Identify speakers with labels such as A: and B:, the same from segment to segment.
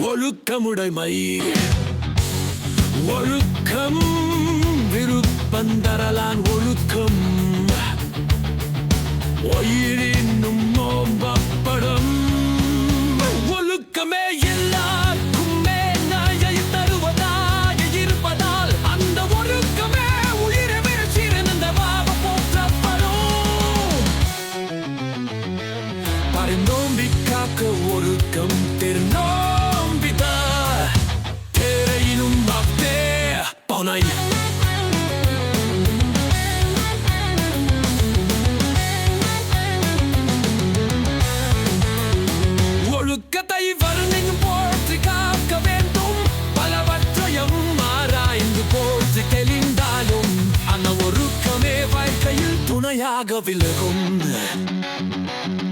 A: ஒழுக்கமுடைமை. ஒழுக்கம் விருப்பந்தரலான் ஒழுக்கம். உயிரினும் நோம்பப்படும். ஒழுக்கமே எல்லாருக்குமே நாயை தருவதாய் இருப்பதால் அந்த ஒழுக்கமே உயிரை விட சிறந்தவாக போற்றப்படும். பரிந்தோம்பி காக்க ஒழுக்கம் Jahre wie Runde.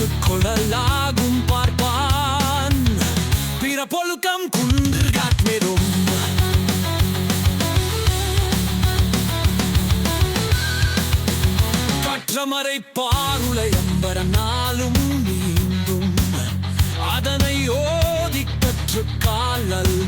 A: ஒப்புக் கொள்ளலாகும் பார்ப்பான். பிற பொழுக்கம் குன்று காட்மெரும் கற்றமறை பாருளை அம்பர நாளும் நீந்தும். அதனை ஓதி கற்று காலல்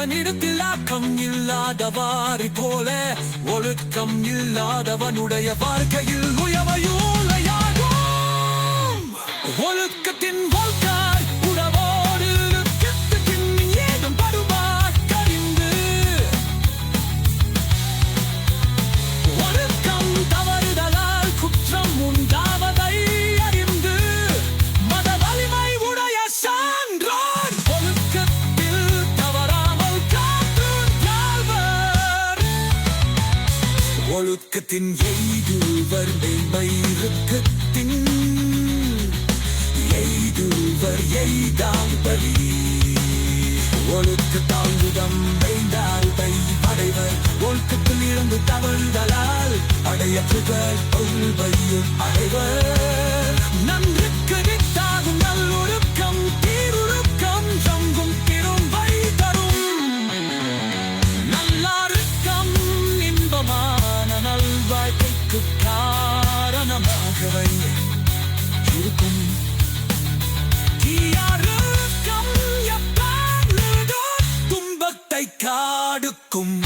A: அவனிடத்தில் ஆக்கம் இல்லாதவாரி போல ஒழுக்கம் இல்லாதவனுடைய வாழ்க்கையில் உயவையூலையாகும் ஒழுக்க ஒழுக்கத்தின் எய்துவர் மெய்மயிறுக்கத்தின் எய்துவர் எய்தாம் பலி. ஒழுக்க தாழ்வுதம் வைந்தால் பை அடைவர் ஒழுக்கத்தில் இருந்து தவறுதலால் அடைய புகழ் பொருள் தொல்வையும் அடைவர் como